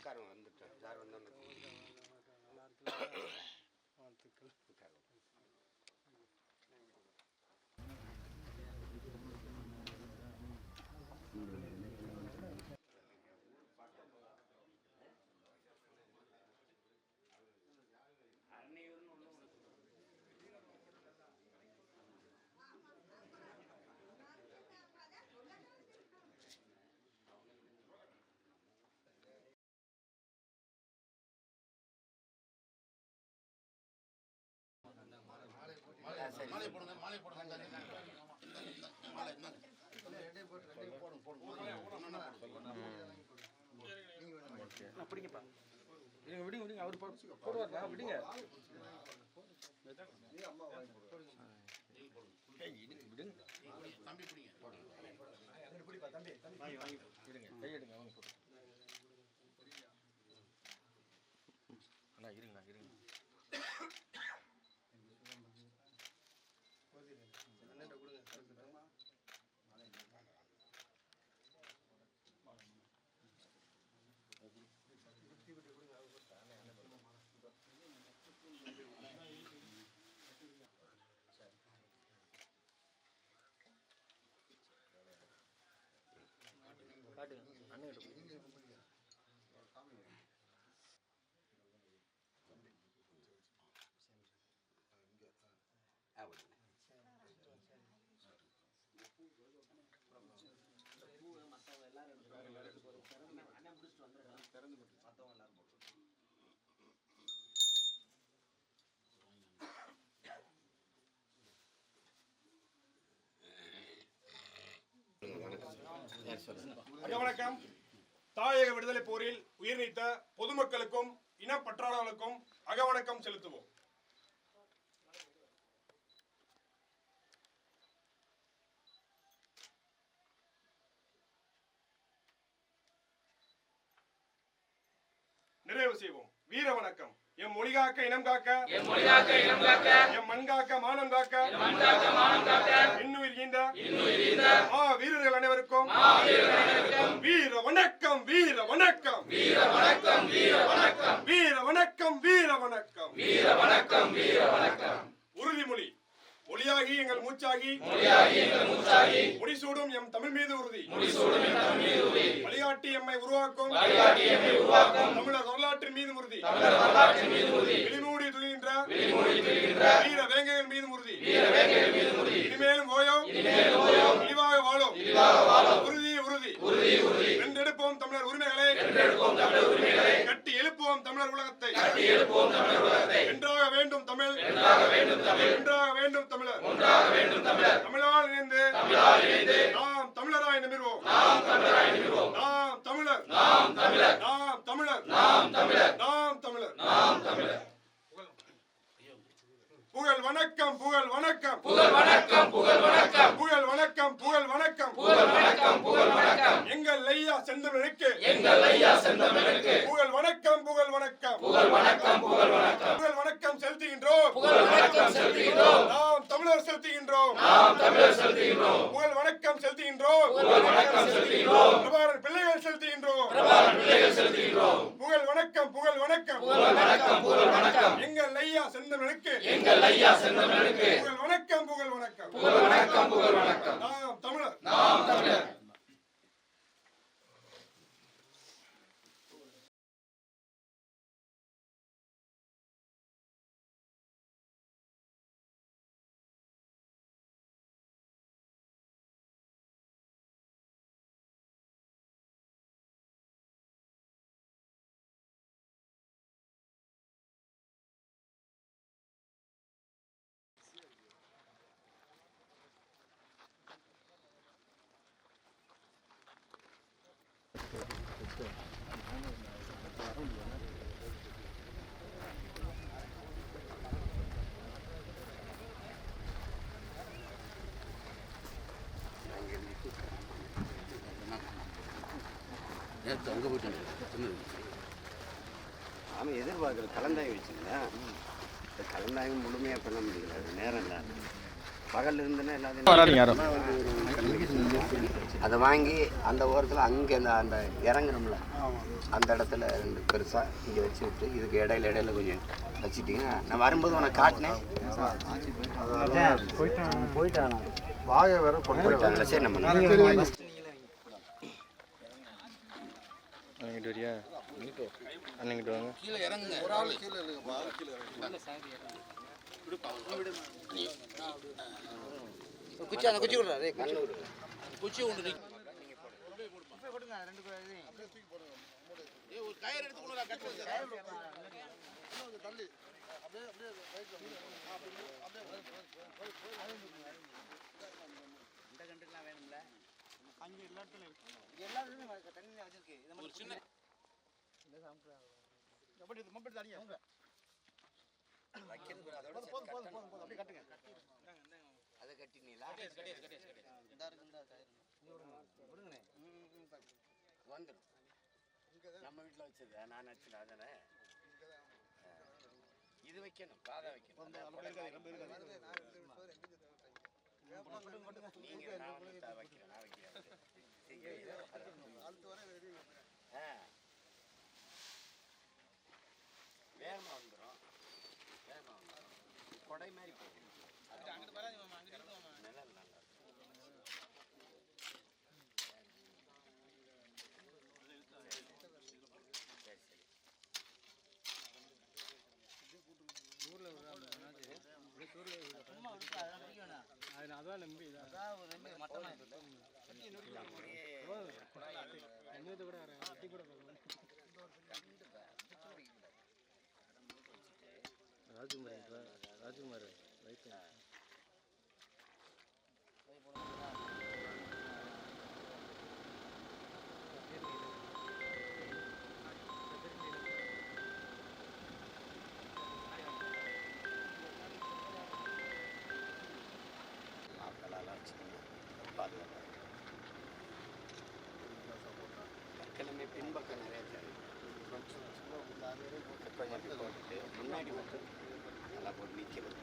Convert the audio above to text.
உட்காருங்க வந்துட்டேன் சார் வந்தோன்னு அப்படிங்கப்பா விடுங்க விடுங்க அவர் போடுவார்ண்ணா விடுங்க விடுங்க தம்பி பிடிங்க. தம்பி காட்டுங்க அண்ணன் கிட்ட வணக்கம். தாயக விடுதலை போரில் உயிர் நீத்த பொதுமக்களுக்கும் இனப்பற்றாளர்களுக்கும் அகவணக்கம் செலுத்துவோம். நிறைவு செய்வோம். வீர வணக்கம். எம் மொழி காக்க இனம் காக்க. எம் மொழி காக்க இனம் காக்க. எம் மண் காக்க மானம் காக்க. எம் மண் காக்க மானம் காக்க. இன்னுயிர் ஈந்த இன்னுயிர் ஈந்த ஆ வீரர்கள் அனைவருக்கும் ஆ வீரர்கள் அனைவருக்கும் வீர வணக்கம் வீர வணக்கம் வீர வணக்கம் வீர வணக்கம் வீர வணக்கம் வீர வணக்கம் வீர வணக்கம் வீர வணக்கம் உறுதிமொழி மொழியாகி எங்கள் மூச்சாகி மொழியாகி எங்கள் மூச்சாகி முடிசூடும் எம் தமிழ் மீது உறுதி முடிசூடும் எம் தமிழ் மீது உறுதி வழிகாட்டி எம்மை உருவாக்கும் வழிகாட்டி எம்மை உருவாக்கும் தமிழர் வரலாற்றின் மீது உறுதி தமிழர் வரலாற்றின் மீது உறுதி விழிமூடி துணிகின்ற விழிமூடி துணிகின்ற வீர வேங்கையின் மீது உறுதி வீர வேங்கையின் மீது உறுதி இனிமேலும் ஓயோம் இனிமேலும் ஓயோம் இழிவாக வாழும் இழிவாக வாழும் தமிழர் உரிமைகளை கட்டி எழுப்புவோம் தமிழர் உலகத்தை. ஒன்றாக வேண்டும் தமிழ். ஒன்றாக வேண்டும் தமிழர். தமிழால் இணைந்து நாம் தமிழராய் நிமிர்வோம். எங்கள் ஐயா செந்தமிழுக்கு எங்கள் ஐயா செந்தமிழுக்கு புகழ் வணக்கம் புகழ் வணக்கம். புகழ் வணக்கம் புகழ் வணக்கம். புகழ் வணக்கம் செலுத்துகின்றோம். புகழ் வணக்கம் செலுத்துகின்றோம். நாம் தமிழர் செலுத்துகின்றோம். நாம் தமிழர் செலுத்துகின்றோம். புகழ் வணக்கம் செலுத்துகின்றோம். புகழ் வணக்கம் செலுத்துகின்றோம். பிரபாகரன் பிள்ளைகள் செலுத்துகின்றோம். பிரபாகரன் பிள்ளைகள் செலுத்துகின்றோம். புகழ் வணக்கம் புகழ் வணக்கம். புகழ் வணக்கம் புகழ் வணக்கம். எங்கள் ஐயா செந்தமிழுக்கு எங்கள் ஐயா செந்தமிழுக்கு புகழ் வணக்கம் புகழ் வணக்கம். புகழ் வணக்கம் புகழ் வணக்கம். நாம் தமிழர். நாம் தமிழர். நேற்று அங்கே போயிட்டு எதிர்பார்க்குற கலந்தாயம் வச்சுங்களேன் இந்த கலந்தாயம் முழுமையாக பண்ண முடியல. அது நேரம் இல்லாத பகல் இருந்துன்னா எல்லாத்தையும் அதை வாங்கி அந்த ஓரத்தில் அங்கே அந்த அந்த இறங்குறோம்ல. அந்த இடத்துல ரெண்டு பெருசாக இங்கே வச்சு விட்டு இதுக்கு இடையில இடையில கொஞ்சம் வச்சுட்டிங்கன்னா நான் வரும்போது உனக்கு காட்டினேன். போயிட்டான். வாயை வேற கொண்டு சரி நம்ம வரியா? அண்ணங்கிட்ட வாங்க. கீழே இறங்குங்க. ஒரு ஆள் கீழே இல்லைங்கப்பா குச்சி அந்த குச்சி விடுறா ரே குச்சி ஒன்று நீ ஒரு கயிறு எடுத்து கொண்டு வா, கட்டு தள்ளி அப்படியே அப்படியே ரைட்ல வந்து. ஆ, அப்படியே அப்படியே ஒரு சின்ன எப்படி இது மம்பட்டி தனியா போதும் போதும் போதும் போதும் அப்படியே கட்டுங்க. அதை கட்டினீங்களா? வந்துடும். நம்ம வீட்டில் வச்சது. நான் வச்சது அதானே இது வைக்கணும் பாதை வைக்கணும். நீங்க நான் வைக்கிறேன் நான் வைக்கிறேன் ஐயோ, ஐயோ. ஆ. வேகமா வந்துடும் வேகமா வந்துடும் கொடை மாதிரி போகும் நிழல் நல்லா இருக்கும். சரி சரி அதான் நம்பி ராஜ்குமார் ராஜ்குமார் ரைட்டு கொஞ்சம் முன்னாடி மட்டும் நல்லா போட்டு நிற்கிறது